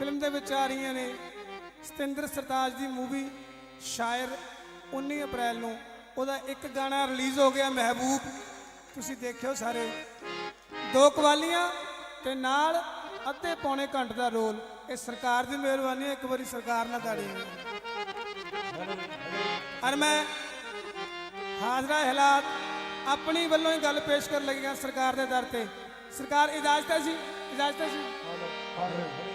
Film ਦੇ ਵਿੱਚ ਆ ਰਹੀਆਂ ਨੇ ਸਤਿੰਦਰ ਸਰਤਾਜ ਦੀ ਮੂਵੀ ਸ਼ਾਇਰ 19 ਅਪ੍ਰੈਲ ਨੂੰ। ਉਹਦਾ ਇੱਕ ਗਾਣਾ ਰਿਲੀਜ਼ ਹੋ ਗਿਆ, ਮਹਿਬੂਬ। ਤੁਸੀਂ ਦੇਖਿਓ ਸਾਰੇ। ਦੋ ਕਵਾਲੀਆਂ ਤੇ ਨਾਲ ਅੱਧੇ ਪੌਣੇ ਘੰਟੇ ਦਾ ਰੋਲ। ਇਹ ਸਰਕਾਰ ਦੀ ਮਿਹਰਬਾਨੀ ਹੈ, ਇੱਕ ਵਾਰੀ ਸਰਕਾਰ ਨਾਲ ਤਾੜੀ ਅਰ ਮੈਂ ਹਾਜ਼ਰਾ ਹਾਲਾਤ ਆਪਣੀ ਵੱਲੋਂ ਹੀ ਗੱਲ ਪੇਸ਼ ਕਰਨ ਲੱਗਿਆ ਸਰਕਾਰ ਦੇ ਦਰ ਤੇ। ਸਰਕਾਰ ਇਜਾਜ਼ਤ ਹੈ ਜੀ? ਇਜਾਜ਼ਤ ਹੈ ਜੀ?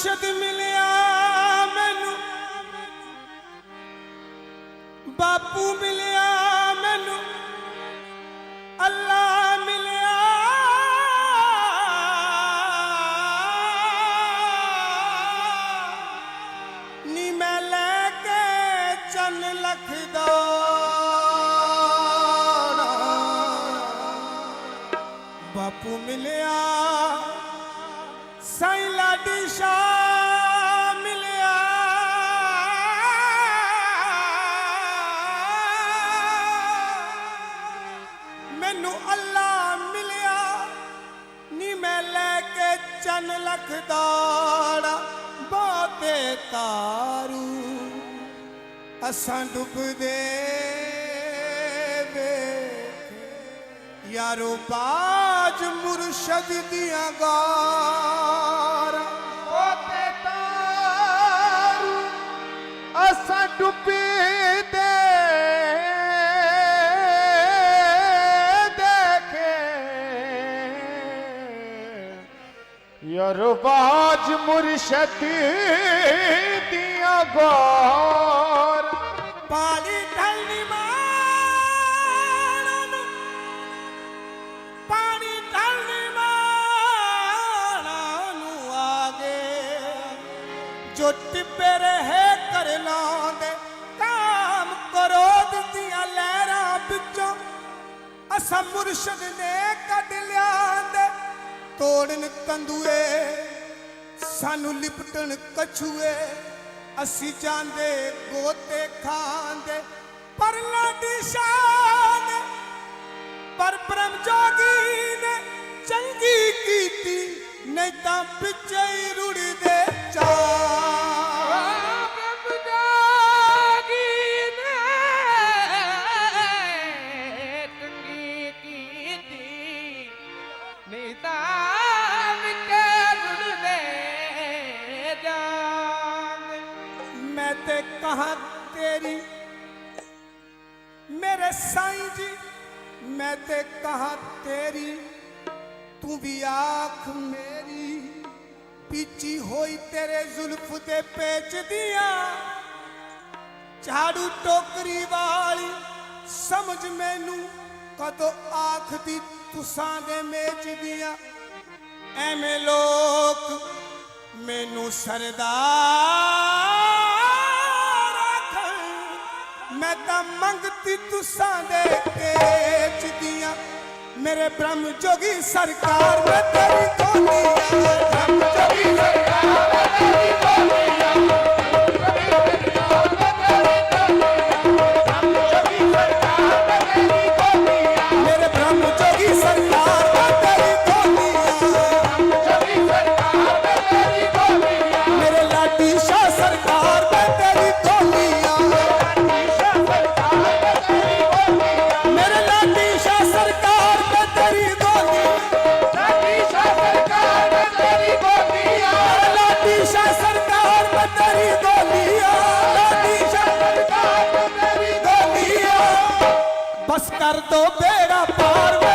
ਮੁਰਸ਼ਦ ਮਿਲਿਆ ਮੈਨੂੰ। ਬਾਪੂ ਮਿਲਿਆ ਮੈਨੂੰ। ਅੱਲਾ ਮਿਲਿਆ। ਨੀ ਮੈਂ ਲੈ ਕੇ ਚੰਨ ਲੱਖ ਅਸਾਂ ਡੁੱਬਦੇ ਵੇਖੇ। ਯਾਰੋ ਬਾਜ ਮੁਰਸ਼ਦ ਦੀਆਂ ਗਾਰਾਂ। ਤੇ ਤਾਰੂ, ਅਸਾਂ ਡੁੱਬੇ ਦੇ ਦੇਖੇ। ਯਾਰ ਬਾਜ ਮੁਰਸ਼ਦ ਦੀਆਂ ਗੌਰ। ਜੋ ਟਿੱਬੇ ਰਹੇ ਕਰ ਕਾਮ ਕਰੋ ਦਿੱਤੀਆਂ ਲਹਿਰਾਂ ਵਿੱਚੋਂ। ਅਸਾਂ ਮੁਰਸ਼ਦ ਨੇ ਕੱਢ ਲਿਆਂਦੇ ਤੋੜਨ ਕੰਦੂਏ, ਸਾਨੂੰ ਲਿਪਟਣ ਕਛੂਏ। ਅਸੀਂ ਜਾਂਦੇ ਗੋਤੇ ਖਾਂਦੇ ਪਰ ਲਾਡੀ ਸ਼ਾਨ, ਪਰ ਬ੍ਰਹਮ ਜੋਗੀ ਨੇ ਚੰਗੀ ਕੀਤੀ। ਨਹੀਂ ਤਾਂ ਪਿੱਛੇ ਹੀ ਮੇਰੇ ਸਾਈਂ ਜੀ, ਮੈਂ ਤੇ ਕਹਾ ਤੇਰੀ, ਤੂੰ ਵੀ ਆਖ ਮੇਰੀ। ਪੀਚੀ ਹੋਈ ਤੇਰੇ ਜ਼ੁਲਫ ਦੇ ਪੇਚ ਦੀਆਂ। ਝਾੜੂ ਟੋਕਰੀ ਵਾਲੀ, ਸਮਝ ਮੈਨੂੰ ਕਦੋਂ ਆਖਦੀ ਤੁਸਾਂ ਦੇ ਮੇਚ ਦੀਆਂ। ਐਵੇਂ ਲੋਕ ਮੈਨੂੰ ਸਰਦਾਰ ਮੈਂ ਤਾਂ ਮੰਗਤੀ ਤੁਸਾਂ ਦੇ ਕੇਚ ਦੀਆਂ। ਮੇਰੇ ਬ੍ਰਹਮ ਜੋਗੀ ਸਰਕਾਰ, ਮੈਂ ਤੇਰੀ ਕੋਲੀਆਂ ਬ੍ਰਹਮ ਜੋਗੀ ਸਰਕਾਰ, ਮੈਂ ਤੇਰੀ i don't know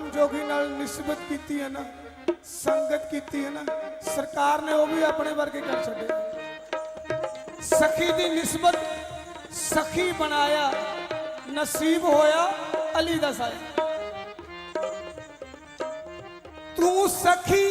ਰਾਮ ਜੋਗੀ ਨਾਲ ਨਿਸਬਤ ਕੀਤੀ ਹੈ ਨਾ, ਸੰਗਤ ਕੀਤੀ ਹੈ ਨਾ, ਸਰਕਾਰ ਨੇ ਉਹ ਵੀ ਆਪਣੇ ਵਰਗੇ ਕਰ ਛੱਡੇ ਸਖੀ ਦੀ ਨਿਸਬਤ ਸਖੀ ਬਣਾਇਆ, ਨਸੀਬ ਹੋਇਆ, ਅਲੀ ਦਾ ਸਾਇਆ। ਤੂੰ ਸਖੀ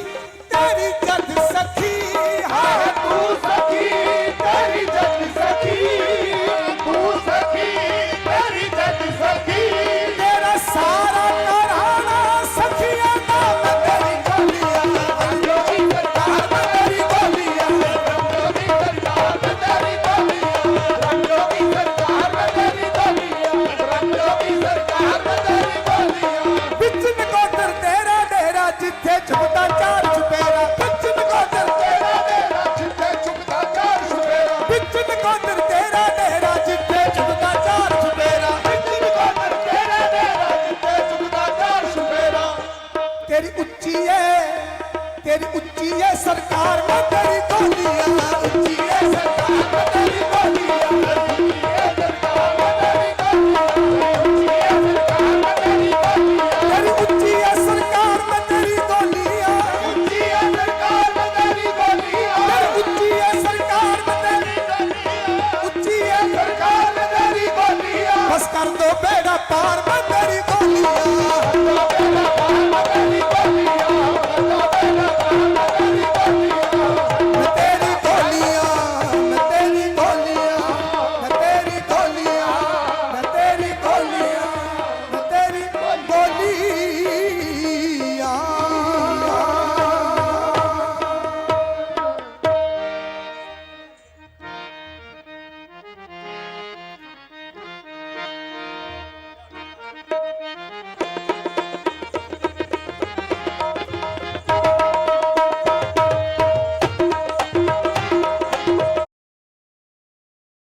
ਕਰ ਦੋ ਬੇੜਾ ਪਾਰ